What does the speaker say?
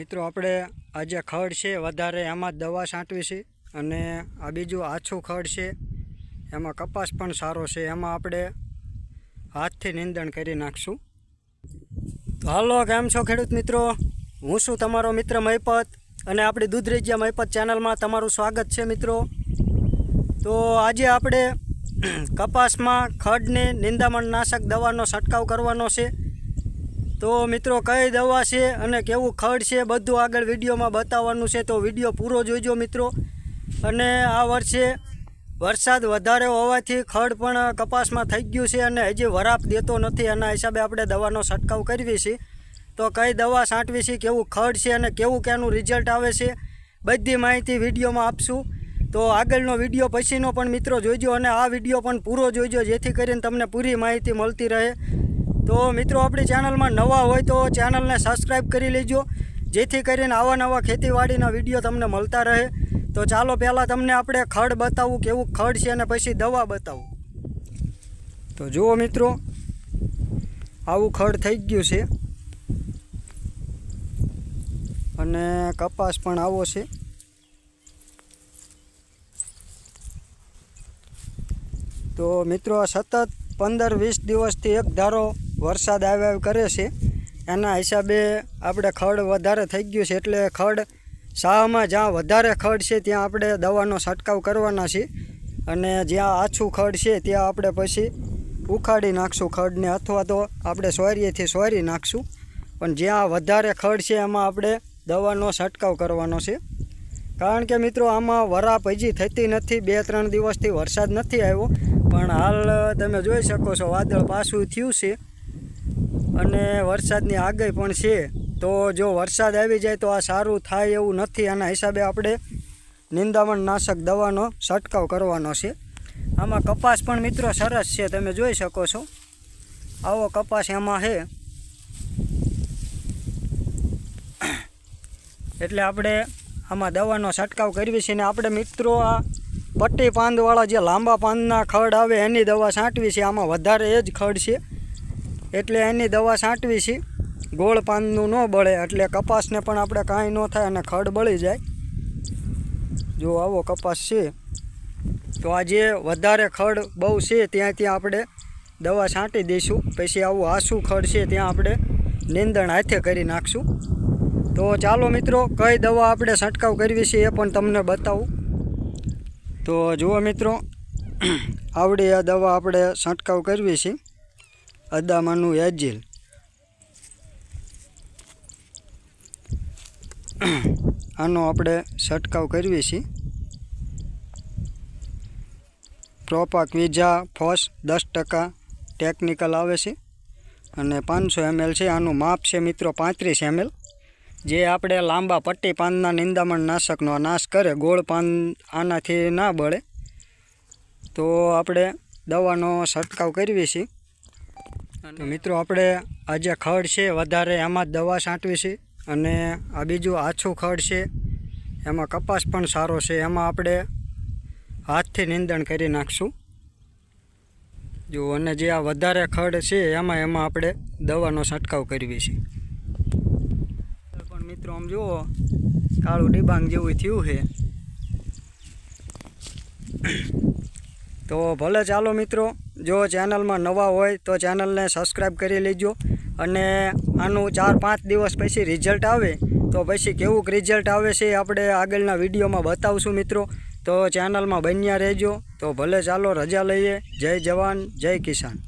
આપણે આ જે ખડ છે, વધારે એમાં દવા છાંટવી છે અને આ બીજું આછું ખડ છે. એમાં કપાસ પણ સારો છે. એમાં આપણે હાથથી નિંદણ કરી નાખશું. તો હાલો, કેમ છો ખેડૂત મિત્રો? હું છું તમારો મિત્ર મહિપત અને આપણી દૂધરેજિયા મહિપત ચેનલમાં તમારું સ્વાગત છે મિત્રો. તો આજે આપણે કપાસમાં ખડને નિંદામણ નાશક દવાનો છંટકાવ કરવાનો છે. તો મિત્રો કઈ દવા છે અને કેવું ખડ છે બધું આગળ વિડીયોમાં બતાવવાનું છે તો વીડિયો પૂરો જોઈજો મિત્રો. અને આ વર્ષે વરસાદ વધારે હોવાથી ખડ પણ કપાસમાં થઈ ગયું છે અને હજી વરાપ દેતો નથી. એના હિસાબે આપણે દવાનો છંટકાવ કરવી છે. તો કઈ દવા છાંટવી છે, કેવું ખડ છે અને કેવું કેનું રિઝલ્ટ આવે છે, બધી માહિતી વિડીયોમાં આપશું. તો આગળનો વીડિયો પછીનો પણ મિત્રો જોઈજો અને આ વીડિયો પણ પૂરો જોઈજો, જેથી કરીને તમને પૂરી માહિતી મળતી રહે. તો મિત્રો આપણી ચેનલમાં નવા હોય તો ચેનલને સબસ્ક્રાઈબ કરી લેજો. જેથી કરીને આવા નવા ખેતીવાડીના વીડિયો તમને મળતા રહે. તો ચાલો પહેલાં તમને આપણે ખડ બતાવું, કેવું ખડ છે અને પછી દવા બતાવું. તો જુઓ મિત્રો, આવું ખડ થઈ ગયું છે. અને કપાસ પણ આવો છે. તો મિત્રો સતત પંદર વીસ દિવસથી એક ધારો વરસાદ આવ્યા કરે છે. એના હિસાબે આપણે ખડ વધારે થઈ ગયું છે એટલે ખડ શાહમાં જ્યાં વધારે ખડ છે ત્યાં આપણે દવાનો છંટકાવ કરવાના છે. અને જ્યાં આછું ખડ છે ત્યાં આપણે પછી ઉખાડી નાખશું ખડને અથવા તો આપણે સોરીએથી સોરી નાખશું. પણ જ્યાં વધારે ખડ છે એમાં આપણે દવાનો છંટકાવ કરવાનો છે. કારણ કે મિત્રો આમાં વરાપ હજી થતી નથી, બે ત્રણ દિવસથી વરસાદ નથી આવ્યો. પણ હાલ તમે જોઈ શકો છો વાદળ પાછું થયું છે. અને વરસાદની આગાહી પણ છે, તો જો વરસાદ આવી જાય તો આ સારું થાય એવું નથી. આના હિસાબે આપણે નિંદામણ નાશક દવાનો છંટકાવ કરવાનો છે. આમાં કપાસ પણ મિત્રો સરસ છે, તમે જોઈ શકો છો. આવો કપાસ એમાં છે. એટલે આપણે આમાં દવાનો છંટકાવ કરવી છે ને આપણે મિત્રો આ પટ્ટી પાંદવાળા જે લાંબા પાંદના ખડ આવે એની દવા છાંટવી છે. આમાં વધારે એ જ ખડ છે. એટલે એની દવા છાંટવી છે. ગોળ પાનનું ન બળે એટલે કપાસને પણ આપણે કાંઈ ન થાય અને ખડ બળી જાય. જો આવો કપાસ છે. તો આ જે વધારે ખડ બહુ છે ત્યાં ત્યાં આપણે દવા છાંટી દઈશું. પછી આવું આસું ખડ છે ત્યાં આપણે નિંદણ હાથે કરી નાખશું. તો ચાલો મિત્રો, કઈ દવા આપણે છંટકાવ કરવી છે એ પણ તમને બતાવું. તો જુઓ મિત્રો, આવડી આ દવા આપણે છંટકાવ કરવી છે. અદામાનું એજિલ આનો આપણે છંટકાવ કરીએ છીએ. પ્રોપાક વિઝા ફોસ દસ ટકા ટેકનિકલ આવે છે અને પાંચસો એમએલ છે. આનું માપ છે મિત્રો પાંત્રીસ એમએલ. જે આપણે લાંબા પટ્ટી પાનના નિંદામણ નાશકનો નાશ કરે, ગોળ પાન આનાથી ના બળે. તો આપણે દવાનો છંટકાવ કરીએ છે તો મિત્રો આપણે આ જે ખડ છે વધારે એમાં જ દવા છાંટવી છે અને આ બીજું આછું ખડ છે. એમાં કપાસ પણ સારો છે. એમાં આપણે હાથથી નિંદણ કરી નાખશું. જો અને જે આ વધારે ખડ છે એમાં એમાં આપણે દવાનો છંટકાવ કરવી છે. પણ મિત્રો આમ જુઓ કાળું ડિબાંગ જેવું થયું છે. તો ભલે ચાલો મિત્રો જો ચેનલમાં નવા હોય તો ચેનલને સબસ્ક્રાઈબ કરી લેજો અને આનું ચાર પાંચ દિવસ પછી રિઝલ્ટ આવે તો પછી કેવું રિઝલ્ટ આવે છે આપણે આગળના વિડીયોમાં બતાવશું મિત્રો. તો ચેનલમાં બન્યા રહેજો. તો ભલે ચાલો રજા લઈએ. જય જવાન, જય કિસાન.